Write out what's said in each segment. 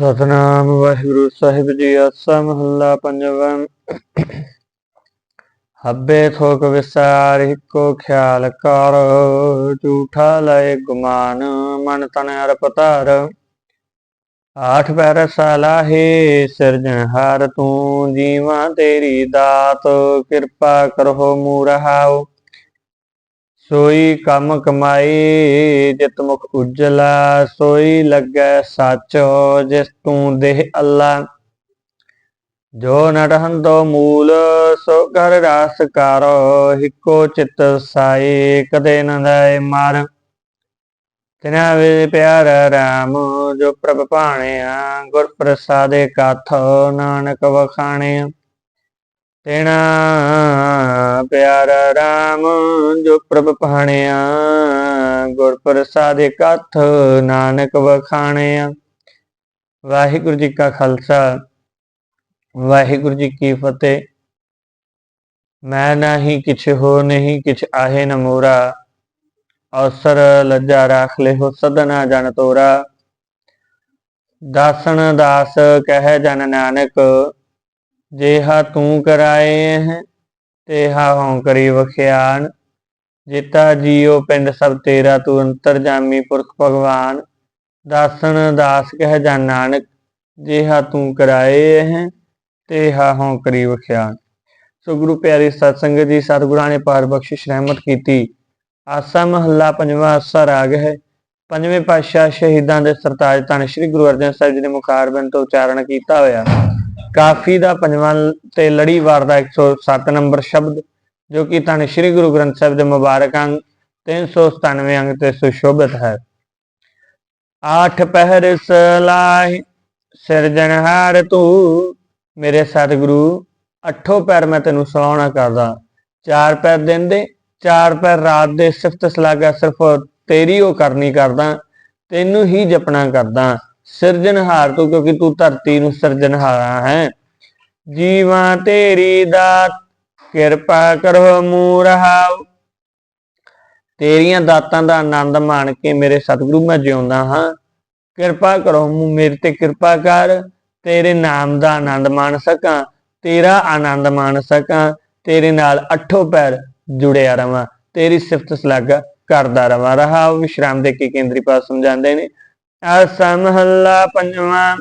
ਸਤਨਾਮ ਵਾਹਿਗੁਰੂ ਸਾਹਿਬ ਜੀ, ਆਸਾ ਮਹੱਲਾ ਪੰਜਵਾਂ। ਹੱਬੇ ਥੋਕ ਵਿਸਾਰ, ਇੱਕੋ ਖਿਆਲ ਕਰ। ਝੂਠਾ ਲਏ ਗੁਮਾਨ, ਮਨ ਤਨ ਅਰਪਤਾਰ। ਆਠ ਪੈਰ ਸਲਾਹੇ ਸਿਰਜਣਹਾਰ ਤੂੰ, ਜੀਵਾਂ ਤੇਰੀ ਦਾਤ। ਕਿਰਪਾ ਕਰੋ ਮੂਰਹਾਉ ਸੋਈ ਕੰਮ ਕਮਾਈ, ਜਿਤ ਮੁਖ ਉਜਲਾ, ਸੋਈ ਲੱਗੈ ਸਾਚੋ ਜਿਸ ਤੂੰ ਦੇਹ ਅੱਲਾ। ਜੋ ਨਟਹੰਦੋ ਮੂਲ, ਸੋ ਕਰ ਰਾਸ ਕਰੋ ਹਿੱਕੋ ਚਿਤ ਸਾਈ, ਕਦੇ ਨ ਮਾਰ ਮਰ। ਤਿਨਾ ਵੇ ਪਿਆਰ ਰਾਮ, ਜੋ ਪ੍ਰਭ ਭਾਣਿਆ, ਗੁਰ ਪ੍ਰਸਾਦੇ ਕਾਥ, ਨਾਨਕ ਵਖਾਣਿਆ। ਤੇਣਾ ਪਿਆਰਾ ਰਾਮ, ਜੋ ਪ੍ਰਭ ਭਾਣਿਆ ਗੁਰ ਪ੍ਰਸਾਦੇ ਕਥ ਨਾਨਕ ਵਖਾਣਿਆ। ਵਾਹਿਗੁਰੂ ਜੀ ਕਾ ਖਾਲਸਾ, ਵਾਹਿਗੁਰੂ ਜੀ ਕੀ ਫਤਿਹ। ਮੈਂ ਨਹੀਂ ਕਿਛ ਹੋ ਨਹੀਂ, ਕਿਛ ਆਹੇ ਨ ਮੋਰਾ। ਅਵਸਰ ਲੱਜਾ ਰਾਖ ਲਿਓ ਸਦਨਾ ਜਨ ਤੋਰਾ। ਦਾਸਨ ਦਾਸ ਕਹਿ ਜਨ ਨਾਨਕ ਜੇਹਾ ਤੂੰ ਕਰਾਏ ਹੈ, ਤੇਹਾ ਹਉ ਕਰੀ ਵਖਿਆਨ। ਜੀਤਾ ਜੀਉ ਪਿੰਡ ਸਭ ਤੇਰਾ, ਤੂੰ ਅੰਤਰ ਜਾਮੀ ਪੁਰਖ ਭਗਵਾਨ। ਦਾਸਨ ਦਾਸ ਕਹਿ ਜਨ ਨਾਨਕ, ਜੇਹਾ ਤੂੰ ਕਰਾਏ ਹੈ, ਤੇਹਾ ਹਉ ਕਰੀ ਵਖਿਆਨ। ਸੋ ਗੁਰੂ ਪਿਆਰੀ ਸਤਸੰਗ ਜੀ, ਸਤਿਗੁਰਾਂ ਨੇ ਪਾਰ ਬਖਸ਼ਿਸ਼ ਰਹਿਮਤ ਕੀਤੀ। ਆਸਾ ਮਹੱਲਾ ਪੰਜਵਾਂ ਆਸਾ ਰਾਗ ਹੈ। ਪੰਜਵੇਂ ਪਾਤਸ਼ਾਹ ਸ਼ਹੀਦਾਂ ਦੇ ਸਰਤਾਜ ਧੰਨ ਸ੍ਰੀ ਗੁਰੂ ਅਰਜਨ ਸਾਹਿਬ ਜੀ ਨੇ ਮੁਖਾਰਬਨ ਤੋਂ ਉਚਾਰਨ ਕੀਤਾ ਹੋਇਆ। ਕਾਫੀ ਦਾ ਪੰਜਵਾਂ ਤੇ ਲੜੀਵਾਰ ਦਾ 107 ਨੰਬਰ ਸ਼ਬਦ, ਜੋ ਕਿ ਧੰਨ ਸ੍ਰੀ ਗੁਰੂ ਗ੍ਰੰਥ ਸਾਹਿਬ ਦੇ ਮੁਬਾਰਕ ਅੰਗ 397 ਅੰਗ ਤੇ ਸੁਸ਼ੋਭਿਤ ਹੈ। ਆਠ ਪਹਿਰ ਸਲਾਹ ਸਿਰਜਣਹਾਰ ਤੂੰ, ਮੇਰੇ ਸਤਿਗੁਰੂ, ਅੱਠੋ ਪੈਰ ਮੈਂ ਤੈਨੂੰ ਸਲਾਹਣਾ ਕਰਦਾ। ਚਾਰ ਪੈਰ ਦਿਨ ਦੇ ਚਾਰ ਪੈਰ ਰਾਤ ਦੇ ਸਿਫਤ ਸਲਾਗਾ ਸਿਰਫ ਤੇਰੀ ਉਹ ਕਰਨੀ ਕਰਦਾ, ਤੈਨੂੰ ਹੀ ਜਪਣਾ ਕਰਦਾ। ਸਿਰਜਣਹਾਰ ਤੂੰ, ਕਿਉਂਕਿ ਤੂੰ ਧਰਤੀ ਨੂੰ ਸਿਰਜਣਹਾਰਾ ਹੈ। ਜੀਵਾਂ ਤੇਰੀ ਦਾਤ ਕਿਰਪਾ ਕਰੋ ਮੂਰਹਾਉ ਤੇਰੀਆਂ ਦਾਤਾਂ ਦਾ ਆਨੰਦ ਮਾਣ ਕੇ ਮੇਰੇ ਸਤਿਗੁਰੂ ਮੈਂ ਜਿਉਂਦਾ ਹਾਂ। ਕਿਰਪਾ ਕਰੋ ਮੂੰ, ਮੇਰੇ ਤੇ ਕਿਰਪਾ ਕਰ। ਤੇਰੇ ਨਾਮ ਦਾ ਆਨੰਦ ਮਾਣ ਸਕਾਂ, ਤੇਰਾ ਆਨੰਦ ਮਾਣ ਸਕਾਂ। ਤੇਰੇ ਨਾਲ ਅੱਠੋ ਪੈਰ ਜੁੜਿਆ ਰਵਾਂ, ਤੇਰੀ ਸਿਫਤ ਸਲਾਗਾ ਕਰਦਾ ਰਵਾਂ। ਰਹਾ ਵਿਸ਼ਰਾਮ ਦੇ ਕੇ ਕੇਂਦਰੀ ਪਾਸ ਸਮਝਾਉਂਦੇ ਨੇ। ਆਸਾ ਮਹੱਲਾ ਪੰਜਵਾਂ।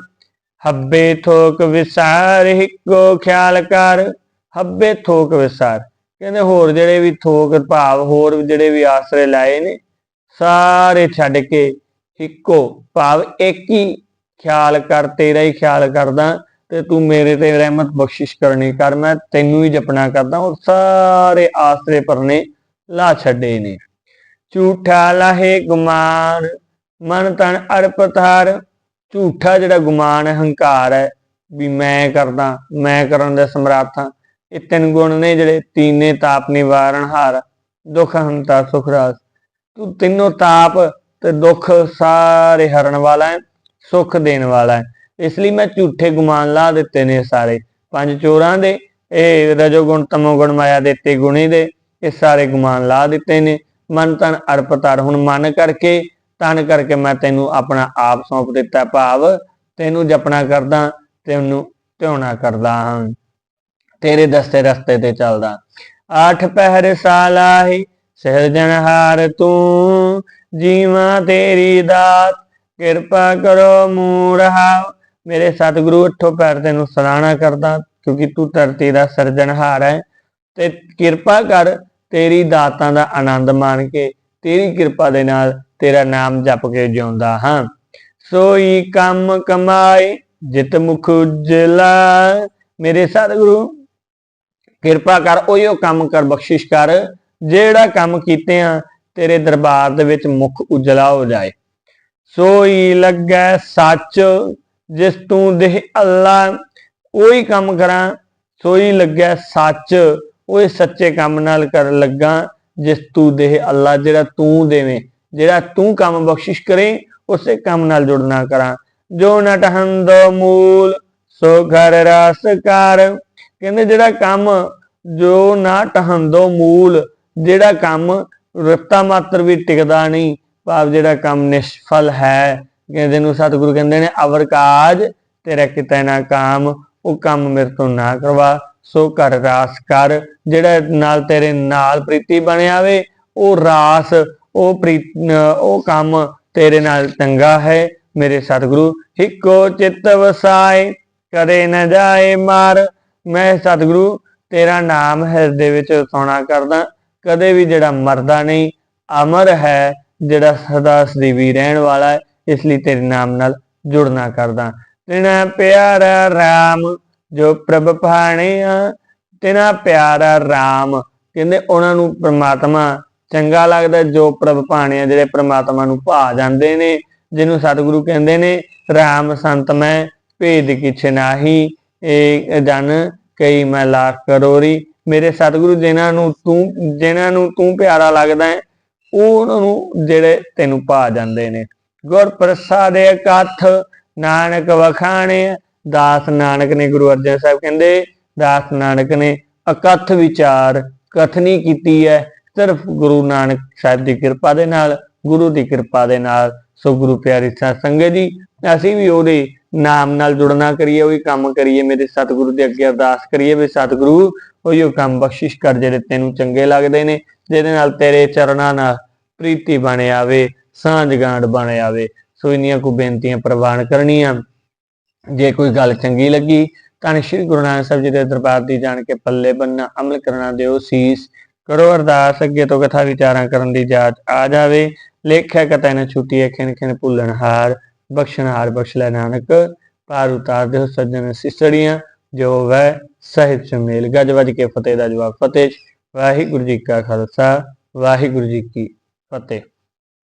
ਹੱਬੇ ਥੋਕ ਵਿਸਾਰ ਹਿੱਕੋ ਖਿਆਲ ਕਰ। ਹੱਬੇ ਥੋਕ ਵਿਸਾਰ। ਕਹਿੰਦੇ ਹੋਰ ਜਿਹੜੇ ਵੀ ਥੋਕ ਭਾਵ, ਹੋਰ ਜਿਹੜੇ ਵੀ ਆਸਰੇ ਲਾਏ ਨੇ, ਸਾਰੇ ਛੱਡ ਕੇ ਇੱਕੋ ਭਾਵ, ਇੱਕ ਹੀ ਖਿਆਲ ਕਰ, ਤੇਰਾ ਹੀ ਖਿਆਲ ਕਰਦਾ, ਤੇ ਤੂੰ ਮੇਰੇ ਤੇ ਰਹਿਮਤ ਬਖਸ਼ਿਸ਼ ਕਰਨੀ ਕਰ ਮੈਂ ਤੈਨੂੰ ਹੀ ਜਪਣਾ ਕਰਦਾ ਔਰ ਸਾਰੇ ਆਸਰੇ ਪਰਨੇ ਲਾ ਛੱਡੇ ਨੇ। ਝੂਠਾ ਲਾਹੇ ਗੁਮਾਨ ਮਨ ਤਨ ਅਰਪਤਾਰ ਝੂਠਾ ਜਿਹੜਾ ਗੁਮਾਨ ਹੰਕਾਰ ਹੈ, ਵੀ ਮੈਂ ਕਰਦਾ, ਮੈਂ ਕਰਨ ਦੇ ਸਮਰੱਥ ਹਾਂ। ਇਹ ਤਿੰਨ ਗੁਣ ਨੇ ਜਿਹੜੇ ਤੀਨੇ ਤਾਪ ਨਿਵਾਰਨ ਹਾਰ, ਦੁਖ ਹੰਤਾ ਸੁਖ ਰਾਸ। ਤੂੰ ਤਿੰਨੋਂ ਤਾਪ ਤੇ ਦੁੱਖ ਸਾਰੇ ਹਰਨ ਵਾਲਾ ਹੈ, ਸੁਖ ਦੇਣ ਵਾਲਾ ਹੈ। ਇਸ ਲਈ ਮੈਂ ਝੂਠੇ ਗੁਮਾਨ ਲਾ ਦਿੱਤੇ ਨੇ ਸਾਰੇ। ਪੰਜ ਚੋਰਾਂ ਦੇ, ਇਹ ਰਜੋ ਗੁਣ ਤਮੋ ਗੁਣ ਮਾਇਆ ਦੇ ਤੇ ਗੁਣੀ ਦੇ, ਇਹ ਸਾਰੇ ਗੁਮਾਨ ਲਾ ਦਿੱਤੇ ਨੇ। ਮਨ ਤਨ ਅਰਪਤਾਰ ਹੁਣ ਮਨ ਕਰਕੇ ਤਨ ਕਰਕੇ ਮੈਂ ਤੈਨੂੰ ਆਪਣਾ ਆਪ ਸੌਂਪ ਦਿੱਤਾ ਭਾਵ, ਤੈਨੂੰ ਜਪਣਾ ਕਰਦਾ, ਤੈਨੂੰ ਧਿਆਉਣਾ ਕਰਦਾ ਹਾਂ। ਤੇਰੇ ਦਸਤੇ ਰਸਤੇ ਤੇ ਚੱਲਦਾ। ਆਠ ਪਹਿਰ ਸਾਲਾਹੀ ਸਿਰਜਣਹਾਰ ਤੂੰ, ਜੀਵਾਂ ਤੇਰੀ ਦਾਤ, ਕਿਰਪਾ ਕਰੋ ਮੂਰਹਾ। ਮੇਰੇ ਸਤਿਗੁਰੂ ਅੱਠੋ ਪੈਰ ਤੈਨੂੰ ਸਲਾਹਣਾ ਕਰਦਾ, ਕਿਉਂਕਿ ਤੂੰ ਧਰਤੀ ਦਾ ਸਿਰਜਣਹਾਰ ਹੈ। ਤੇ ਕਿਰਪਾ ਕਰ ਤੇਰੀ ਦਾਤਾਂ ਦਾ ਆਨੰਦ ਮਾਣ ਕੇ, ਤੇਰੀ ਕਿਰਪਾ ਦੇ ਨਾਲ ਤੇਰਾ ਨਾਮ ਜਪ ਕੇ ਜਿਉਂਦਾ ਹਾਂ। ਸੋਈ ਕੰਮ ਕਮਾਏ, ਜਿਤ ਮੁਖ ਉਜਲਾ। ਮੇਰੇ ਸਤਿਗੁਰੂ, ਕਿਰਪਾ ਕਰ, ਉਹੀਓ ਕੰਮ ਕਰ, ਬਖਸ਼ਿਸ਼ ਕਰ। ਜਿਹੜਾ ਕੰਮ ਕੀਤੇ ਆ, ਤੇਰੇ ਦਰਬਾਰ ਦੇ ਵਿੱਚ ਮੁਖ ਉਜਲਾ ਹੋ ਜਾਏ। ਸੋਈ ਲੱਗੈ ਸੱਚ, ਜਿਸ ਤੂੰ ਦੇਹ ਅੱਲਾ, ਉਹੀ ਕੰਮ ਕਰਾਂ। ਸੋਈ ਲੱਗੈ ਸੱਚ, ਉਹ ਸੱਚੇ ਕੰਮ ਨਾਲ ਕਰਨ ਲੱਗਾ, ਜਿਸ ਤੂੰ ਦੇਹ ਅੱਲਾ, ਜਿਹੜਾ ਤੂੰ ਦੇਵੇਂ। ਜਿਹੜਾ ਤੂੰ ਕੰਮ ਬਖਸ਼ਿਸ਼ ਕਰੇ, ਉਸੇ ਕੰਮ ਨਾਲ ਜੁੜਨਾ ਕਰਾਂ। ਜੋ ਨਟਹੰਦੋ ਮੂਲ, ਸੋ ਘਰ ਰਸ ਕਰ ਕਹਿੰਦੇ ਜਿਹੜਾ ਕੰਮ, ਜੋ ਨਾ ਟਹੰਦੋ ਮੂਲ, ਜਿਹੜਾ ਕੰਮ ਰਤਾ ਮਾਤਰ ਵੀ ਟਿਕਦਾ ਨਹੀਂ, ਭਾਵ ਜਿਹੜਾ ਕੰਮ ਨਿਸ਼ਫਲ ਹੈ। ਕਹਿੰਦੇ ਨੂੰ ਸਤਿਗੁਰੂ ਕਹਿੰਦੇ ਨੇ, ਅਵਰ ਕਾਜ ਤੇਰਾ ਕਿਤੇ ਨਾ ਕਾਮ, ਉਹ ਕੰਮ ਮੇਰੇ ਤੋਂ ਨਾ ਕਰਵਾ। ਸੋ ਕਰ ਰਾਸ ਕਰ ਜਿਹੜਾ ਨਾਲ ਤੇਰੇ ਨਾਲ ਪ੍ਰੀਤੀ ਬਣਿਆ ਵੇ, ਉਹ ਰਾਸ ਉਹ ਪ੍ਰੀਤ ਉਹ ਕੰਮ ਤੇਰੇ ਨਾਲ ਚੰਗਾ ਹੈ, ਮੇਰੇ ਸਤਿਗੁਰੂ ਹਿੱਕੋ ਚਿੱਤ ਵਸਾਏ, ਕਦੇ ਨਾ ਜਾਏ ਮਾਰ। ਮੈਂ ਸਤਿਗੁਰੂ, ਤੇਰਾ ਨਾਮ ਹਿਰਦੇ ਵਿੱਚ ਸੋਣਾ ਕਰਦਾ, ਕਦੇ ਵੀ ਜਿਹੜਾ ਮਰਦਾ ਨਹੀਂ, ਅਮਰ ਹੈ, ਜਿਹੜਾ ਸਦਾ ਸਦੀਵੀ ਰਹਿਣ ਵਾਲਾ ਹੈ, ਇਸ ਲਈ ਤੇਰੇ ਨਾਮ ਨਾਲ ਜੁੜਨਾ ਕਰਦਾ। ਤੇਨਾ ਪਿਆਰਾ RAM ਜੋ ਪ੍ਰਭ ਭਾਣਿਆ, ਤੇਨਾ ਪਿਆਰਾ RAM ਕਹਿੰਦੇ ਉਹਨਾਂ ਨੂੰ ਪ੍ਰਮਾਤਮਾ ਚੰਗਾ ਲੱਗਦਾ ਜੋ ਪ੍ਰਭ ਭਾਣਿਆ ਜਿਹੜੇ ਪ੍ਰਮਾਤਮਾ ਨੂੰ ਭਾ ਜਾਂਦੇ ਨੇ, ਜਿਹਨੂੰ ਸਤਿਗੁਰੂ ਕਹਿੰਦੇ ਨੇ RAM ਸੰਤ ਮੈਂ, ਭੇਦ ਕਿਛ ਨਾਹੀ ਇਹ ਜਨ ਕਈ ਮੈਂ ਲੱਖ ਕਰੋਰੀ। ਮੇਰੇ ਸਤਿਗੁਰੂ ਜਿਨ੍ਹਾਂ ਨੂੰ ਤੂੰ, ਜਿਨ੍ਹਾਂ ਨੂੰ ਤੂੰ ਪਿਆਰਾ ਲੱਗਦਾ ਹੈ, ਉਹ ਉਹਨਾਂ ਨੂੰ ਜਿਹੜੇ ਤੈਨੂੰ ਭਾ ਜਾਂਦੇ ਨੇ। ਗੁਰ ਪ੍ਰਸਾਦੇ ਇਕੱਠ, ਨਾਨਕ ਵਖਾਣੇ ਦਾਸ ਨਾਨਕ ਨੇ ਗੁਰੂ ਅਰਜਨ ਸਾਹਿਬ ਕਹਿੰਦੇ, ਦਾਸ ਨਾਨਕ ਨੇ ਇਕੱਠ ਵਿਚਾਰ ਕਥਨੀ ਕੀਤੀ ਹੈ। ਸਿਰਫ ਗੁਰੂ ਨਾਨਕ ਸਾਹਿਬ ਦੀ ਕਿਰਪਾ ਦੇ ਨਾਲ, ਗੁਰੂ ਦੀ ਕਿਰਪਾ ਦੇ ਨਾਲ, ਸੋ ਗੁਰੂ ਪਿਆਰੀ ਸਾਧ ਸੰਗਤ ਜੀ, ਅਸੀਂ ਵੀ ਉਹਦੇ ਨਾਮ ਨਾਲ ਜੁੜਨਾ ਕਰੀਏ, ਉਹੀ ਕੰਮ ਕਰੀਏ, ਮੇਰੇ ਸਤਿਗੁਰੂ ਦੇ ਅੱਗੇ ਅਰਦਾਸ ਕਰੀਏ ਵੀ ਸਤਿਗੁਰੂ, ਉਹੀ ਕੰਮ ਬਖਸ਼ਿਸ਼ ਕਰ ਜਿਹੜੇ ਤੈਨੂੰ ਚੰਗੇ ਲੱਗਦੇ ਨੇ, ਜਿਹਦੇ ਨਾਲ ਤੇਰੇ ਚਰਨਾਂ ਨਾਲ ਪ੍ਰੀਤੀ ਬਣ ਆਵੇ, ਸਾਂਝ ਗਾਂਡ ਬਣ ਆਵੇ। ਸੋ ਇੰਨੀਆਂ ਕੋ ਬੇਨਤੀਆਂ ਪ੍ਰਵਾਨ ਕਰਨੀਆਂ। ਜੇ ਕੋਈ ਗੱਲ ਚੰਗੀ ਲੱਗੀ, ਤਾਂ ਸ਼੍ਰੀ ਗੁਰੂ ਨਾਨਕ ਸਾਹਿਬ ਜੀ ਦੇ ਦਰਬਾਰ ਦੀ ਜਾਣ ਕੇ ਪੱਲੇ ਬੰਨਾ ਅਮਲ ਕਰਨਾ ਦਿਓ ਸੀਸ। ਕਰੋ ਅਰਦਾਸ, ਅੱਗੇ ਤੋਂ ਕਥਾ ਵਿਚਾਰਾਂ ਕਰਨ ਦੀ ਜਾਚ ਆ ਜਾਵੇ। ਲੇਖਿਆ ਕਤੈ ਨ ਛੁੱਟੀ ਖਿਣ ਖਿਣ ਭੁੱਲਣ ਹਾਰ। ਬਖਸ਼ਣ ਹਾਰ ਬਖਸ਼ ਲੈ ਨਾਨਕ। ਪਾਰ ਉਤਾਰ ਦਿਓ ਸੱਜਣ ਸਿਸੜੀਆਂ। ਜੋ ਵੈ ਸਹਿਬ ਚ ਮੇਲ ਗੱਜ ਵੱਜ ਕੇ ਫਤਿਹ ਦਾ ਜਵਾਬ ਫਤਿਹ ਵਾਹਿਗੁਰੂ ਜੀ ਕਾ ਖਾਲਸਾ, ਵਾਹਿਗੁਰੂ ਜੀ ਕੀ ਫਤਿਹ।